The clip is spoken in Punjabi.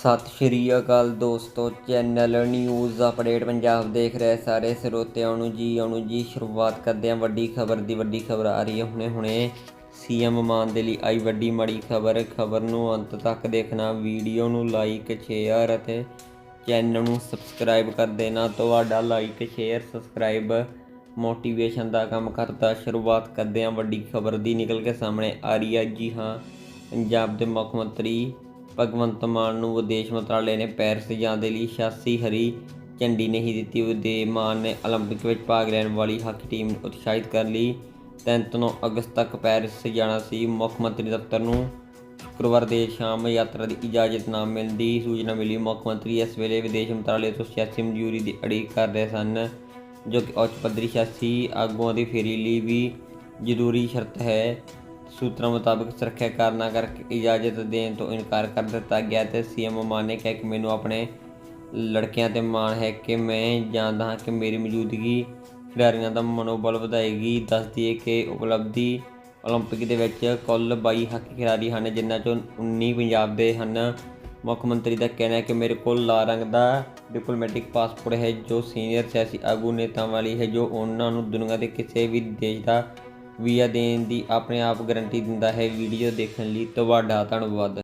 ਸਤਿ ਸ਼੍ਰੀ ਅਕਾਲ ਦੋਸਤੋ, ਚੈਨਲ ਨਿਊਜ਼ ਅਪਡੇਟ ਪੰਜਾਬ ਦੇਖ ਰਹੇ ਸਾਰੇ ਸਰੋਤਿਆਂ ਨੂੰ ਜੀ, ਆਉਣੂ ਜੀ, ਸ਼ੁਰੂਆਤ ਕਰਦੇ ਹਾਂ ਵੱਡੀ ਖਬਰ ਦੀ, ਵੱਡੀ ਖਬਰ ਆ ਰਹੀ ਹੈ ਹੁਣੇ ਹੁਣੇ। ਸੀਐਮ ਮਾਨ ਦੇ ਲਈ ਆਈ ਵੱਡੀ ਮਾੜੀ ਖਬਰ ਖਬਰ ਨੂੰ ਅੰਤ ਤੱਕ ਦੇਖਣਾ, ਵੀਡੀਓ ਨੂੰ ਲਾਈਕ ਸ਼ੇਅਰ ਅਤੇ ਚੈਨਲ ਨੂੰ ਸਬਸਕ੍ਰਾਈਬ ਕਰ ਦੇਣਾ। ਤੁਹਾਡਾ ਲਾਈਕ ਸ਼ੇਅਰ ਸਬਸਕ੍ਰਾਈਬ ਮੋਟੀਵੇਸ਼ਨ ਦਾ ਕੰਮ ਕਰਦਾ ਸ਼ੁਰੂਆਤ ਕਰਦੇ ਹਾਂ ਵੱਡੀ ਖਬਰ ਦੀ, ਨਿਕਲ ਕੇ ਸਾਹਮਣੇ ਆ ਰਹੀ ਹੈ ਜੀ ਹਾਂ, ਪੰਜਾਬ ਦੇ ਮੁੱਖ ਮੰਤਰੀ ਭਗਵੰਤ ਮਾਨ ਨੂੰ ਵਿਦੇਸ਼ ਮੰਤਰਾਲੇ ਨੇ ਪੈਰਿਸ ਜਾਣ ਦੇ ਲਈ ਸ਼ਾਸੀ ਹਰੀ ਝੰਡੀ ਨਹੀਂ ਦਿੱਤੀ ਉਹਦੇ ਮਾਨ ਨੇ 올림픽 ਵਿੱਚ ਭਾਗ ਲੈਣ ਵਾਲੀ ਹਾਕੀ ਟੀਮ ਨੂੰ ਉਤਸ਼ਾਹਿਤ ਕਰਨ ਲਈ 3 ਤੋਂ 9 ਅਗਸਤ ਤੱਕ ਪੈਰਿਸ ਜਾਣਾ ਸੀ ਮੁੱਖ ਮੰਤਰੀ ਦਫ਼ਤਰ ਨੂੰ ਸ਼ੁੱਕਰਵਾਰ ਦੇ ਸ਼ਾਮ ਯਾਤਰਾ ਦੀ ਇਜਾਜ਼ਤ ਨਾ ਮਿਲਣ ਦੀ ਸੂਚਨਾ ਮਿਲੀ ਮੁੱਖ ਮੰਤਰੀ ਇਸ ਵੇਲੇ ਵਿਦੇਸ਼ ਮੰਤਰਾਲੇ ਤੋਂ ਸਿਆਸੀ ਮਨਜ਼ੂਰੀ ਦੀ ਅੜੀਕ ਕਰ ਰਹੇ ਸਨ ਜੋ ਕਿ ਉੱਚ ਪੱਧਰੀ ਸਿਆਸੀ ਆਗੂਆਂ ਦੀ ਫੇਰੀ ਲਈ ਵੀ ਜ਼ਰੂਰੀ ਸ਼ਰਤ ਹੈ ਸੂਤਰਾਂ ਮੁਤਾਬਕ ਸੁਰੱਖਿਆ ਕਾਰਨਾਂ ਕਰਕੇ ਇਜਾਜ਼ਤ ਦੇਣ ਤੋਂ ਇਨਕਾਰ ਕਰ ਦਿੱਤਾ ਗਿਆ ਤੇ ਸੀਐਮ ਮਾਨ ਨੇ ਕਿਹਾ ਕਿ ਮੈਨੂੰ ਆਪਣੇ ਲੜਕਿਆਂ ਤੇ ਮਾਣ ਹੈ ਕਿ ਮੈਂ ਜਾਣਦਾ ਹਾਂ ਕਿ ਮੇਰੀ ਮੌਜੂਦਗੀ ਖਿਡਾਰੀਆਂ ਦਾ ਮਨੋਬਲ ਵਧਾਏਗੀ ਦੱਸ ਦਈਏ ਕਿ ਉਪਲਬਧੀ 올림픽 ਦੇ ਵਿੱਚ ਕੁੱਲ 22 ਹਾਕੀ ਖਿਡਾਰੀ ਹਨ ਜਿਨ੍ਹਾਂ ਚੋਂ 19 ਪੰਜਾਬ ਦੇ ਹਨ ਮੁੱਖ ਮੰਤਰੀ ਦਾ ਕਹਿਣਾ ਹੈ ਕਿ ਮੇਰੇ ਕੋਲ ਲਾਲ ਰੰਗ ਦਾ ਡਿਪਲੋਮੈਟਿਕ ਪਾਸਪੋਰਟ ਹੈ ਜੋ ਸੀਨੀਅਰ ਸਿਆਸੀ ਆਗੂ ਨੇਤਾਵਾਂ ਵਾਲੀ ਹੈ ਜੋ ਉਹਨਾਂ ਨੂੰ ਦੁਨੀਆ ਦੇ ਕਿਸੇ ਵੀ ਦੇਸ਼ ਦਾ ਵੀਜ਼ਾ ਦੇਣ ਦੀ ਆਪਣੇ ਆਪ ਗਰੰਟੀ ਦਿੰਦਾ ਹੈ ਵੀਡੀਓ ਦੇਖਣ ਲਈ ਤੁਹਾਡਾ ਧੰਨਵਾਦ।